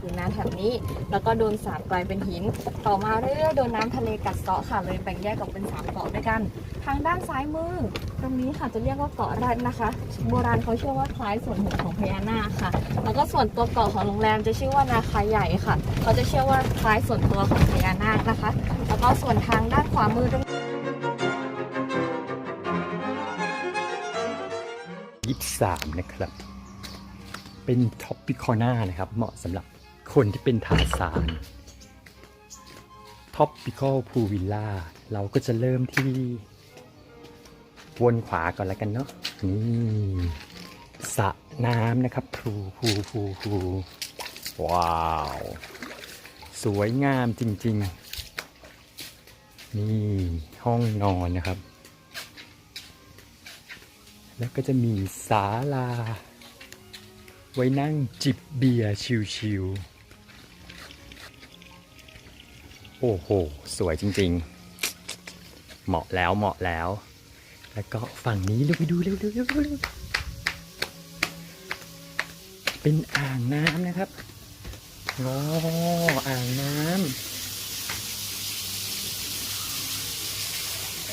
ผืนน้ำแถบนี้ แล้วก็โดนสาบกลายเป็นหิน ต่อมาเรื่อยๆโดนน้ำทะเลกัดเซาะค่ะเลยแบ่งแยกออกเป็นสามเกาะด้วยกัน ทางด้านซ้ายมือ ตรงนี้ค่ะจะเรียกว่าเกาะแรดนะคะ โบราณเขาเชื่อว่าคล้ายส่วนหัวของพญานาคค่ะ แล้วก็ส่วนตัวเกาะของโรงแรมจะชื่อว่านาคาใหญ่ค่ะเขาจะเชื่อว่าคล้ายส่วนตัวของพญานาคนะคะ แล้วก็ส่วนทางด้านขวามือตรงยี่สามนะครับ เป็นท็อปปิคอน่านะครับ เหมาะสำหรับ คนที่เป็นทาสานท็อปปิคอลพูวิลล่าเราก็จะเริ่มที่ วนขวาก่อนแล้วกันเนาะนี่สระน้ำนะครับพูพูพูพูว้าว สวยงามจริง ๆ นี่ห้องนอนนะครับ แล้วก็จะมีศาลา ไว้นั่งจิบเบียร์ชิวๆ โอ้โห สวยจริง ๆ เหมาะแล้วเหมาะแล้ว แล้วก็ฝั่งนี้เร็วไปดูเร็วเร็วเร็วเร็วเป็นอ่างน้ำนะครับอ๋ออ่างน้ำ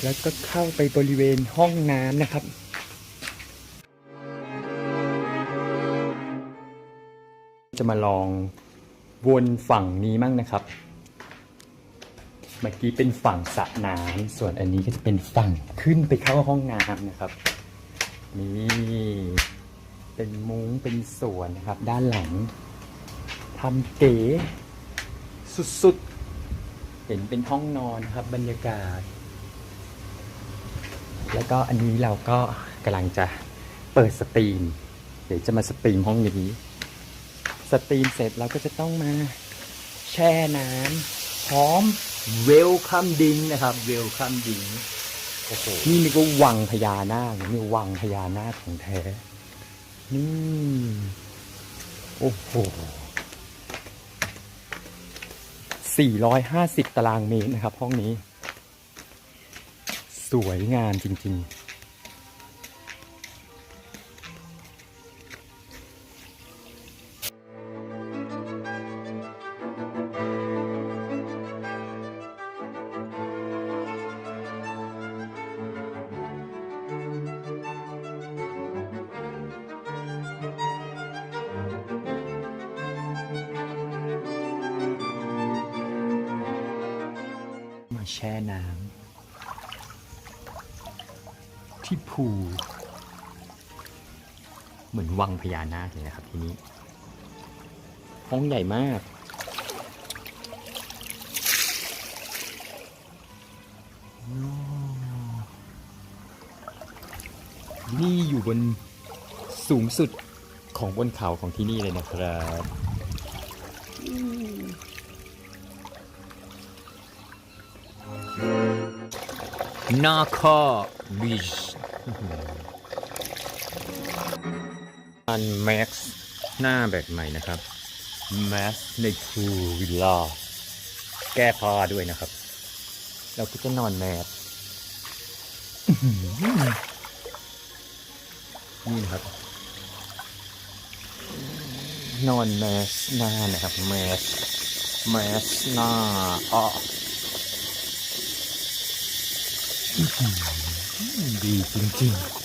แล้วก็เข้าไปบริเวณห้องน้ำนะครับจะมาลองวนฝั่งนี้มั่งนะครับ เมื่อกี้เป็นฝั่งสระน้ำส่วนอันนี้ก็จะเป็นฝั่งขึ้นไปเข้าห้องน้ำนะครับ นี่เป็นมุ้งเป็นสวนนะครับ ด้านหลังทำเก๋สุดๆ เห็นเป็นห้องนอนครับบรรยากาศ แล้วก็อันนี้เราก็กำลังจะเปิดสตรีม เดี๋ยวจะมาสตรีมห้องนี้ สตรีมเสร็จเราก็จะต้องมาแช่น้ำพร้อม เวลคัมดิงนะครับ เวลคัมดิงโอ้โหนี่นี่ก็วังพญานาคนี่วังพญานาคของแท้นี่โอ้โห450 ตารางเมตรนะครับ ห้องนี้ สวยงามจริง ๆ แช่น้ำที่ภูเหมือนวังพญานาคเลยนะครับที่นี้ ห้องใหญ่มาก นี่อยู่บนสูงสุดของบนเขาของที่นี่เลยนะครับ นาคาบีชอันแม็กซ์หน้าแบบใหม่นะครับแมสในคูวิลล่าแก้ผ้าด้วยนะครับ เราก็จะนอนแมสนี่นะครับ นอนแมสหน้านะครับแมสแมสหน้าอ้อ ดีจริงๆ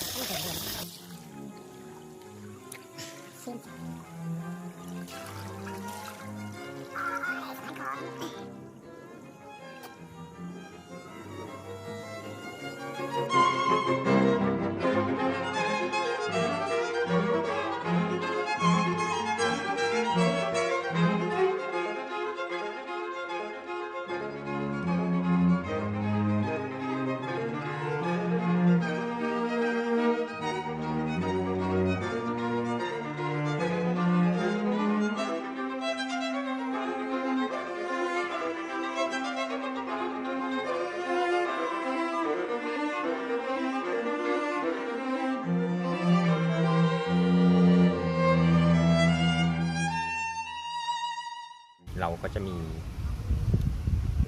ก็จะมี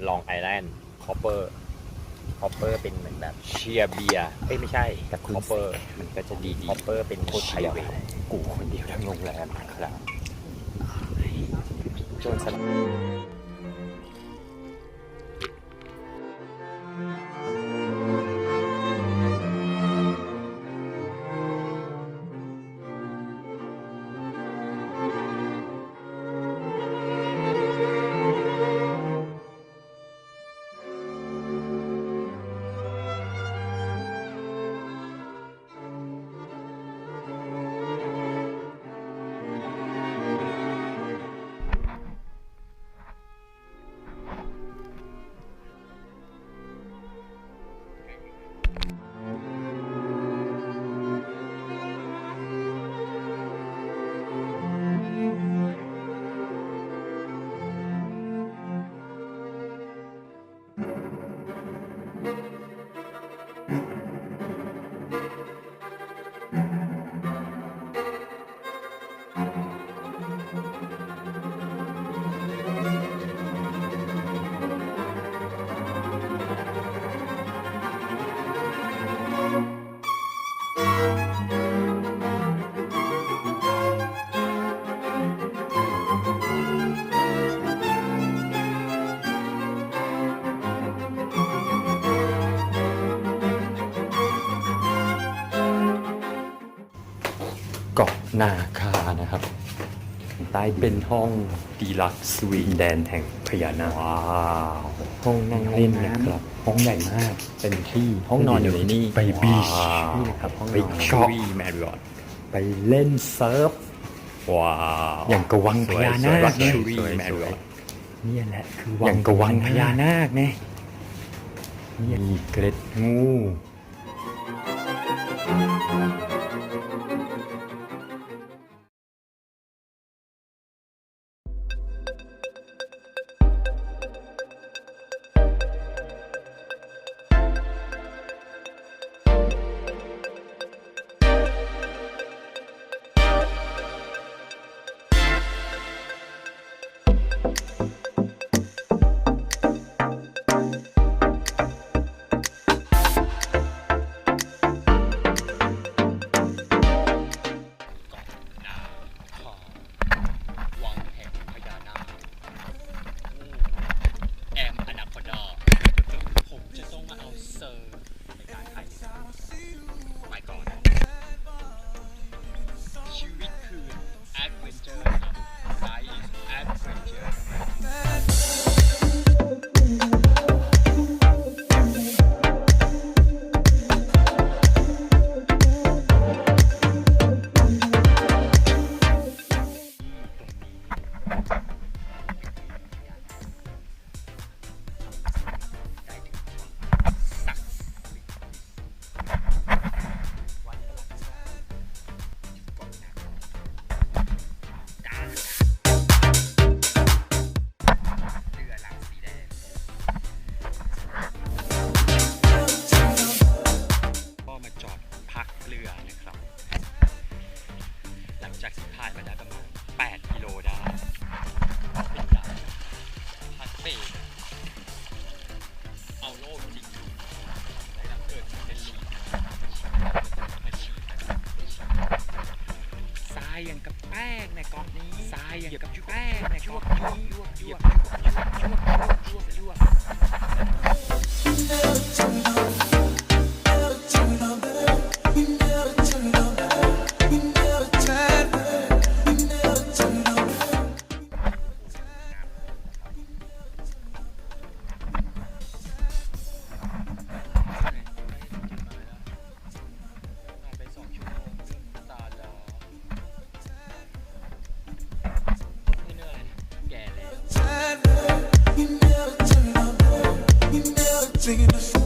ลองไอแลนด์คอปเปอร์คอปเปอร์เป็นเหมือนแบบเชียร์เบียร์เอ้ยไม่ใช่แต่คุณคอปเปอร์มันก็จะดีดีคอปเปอร์เป็นโคตรไทยเวทกูคนเดียวทั้งโรงแรมครับโจนสลัด เกาะนาคานะครับใต้เป็นห้องดีลักซ์สวีทแดนแห่งพญานาคว้าวห้องนั่งเล่นนะครับ ห้องใหญ่มากเป็นที่ห้องนอนอยู่ในนี่ไปบีชว้าวนี่นะครับห้องไปนอนเกาะแมริออตไปเล่นเซิร์ฟว้าวอย่างกระวังพญานาคเนี่เนี่ยยแมริออตนี่แหละคืออย่างกระวังพญานาคไงนี่มีเกล็ดงูวังายอย่างกับแป้งในกองนี้ทรายอย่างกับแป้งในกองนี้ยวกยวกยวกยวกยวกยวกยวก singing the song.